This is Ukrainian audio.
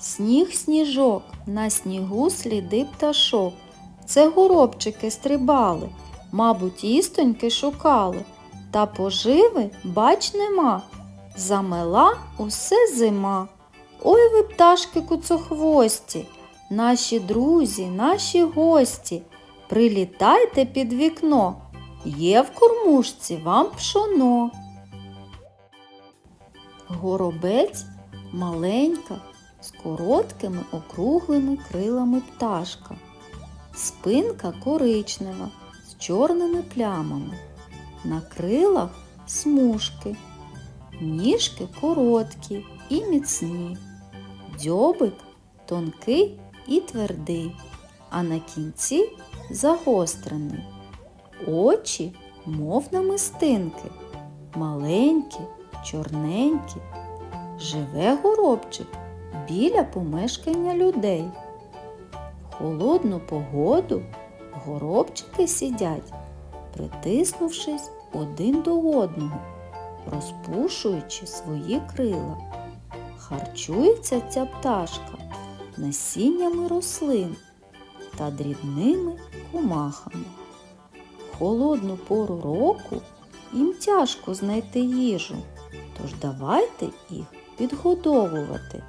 Сніг сніжок, на снігу сліди пташок. Це горобчики стрибали, мабуть, істоньки шукали. Та поживи, бач, нема. Замела усе зима. Ой ви, пташки куцохвості, наші друзі, наші гості, прилітайте під вікно. Є в кормушці вам пшоно. Горобець маленька, з короткими округлими крилами пташка. Спинка коричнева з чорними плямами. На крилах смужки, ніжки короткі і міцні. Дзьобик тонкий і твердий, а на кінці загострений. Очі, мов намистинки, маленькі, чорненькі. Живе горобчик біля помешкання людей. В холодну погоду горобчики сидять, притиснувшись один до одного, розпушуючи свої крила. Харчується ця пташка насіннями рослин та дрібними комахами. Холодну пору року їм тяжко знайти їжу, тож давайте їх підгодовувати.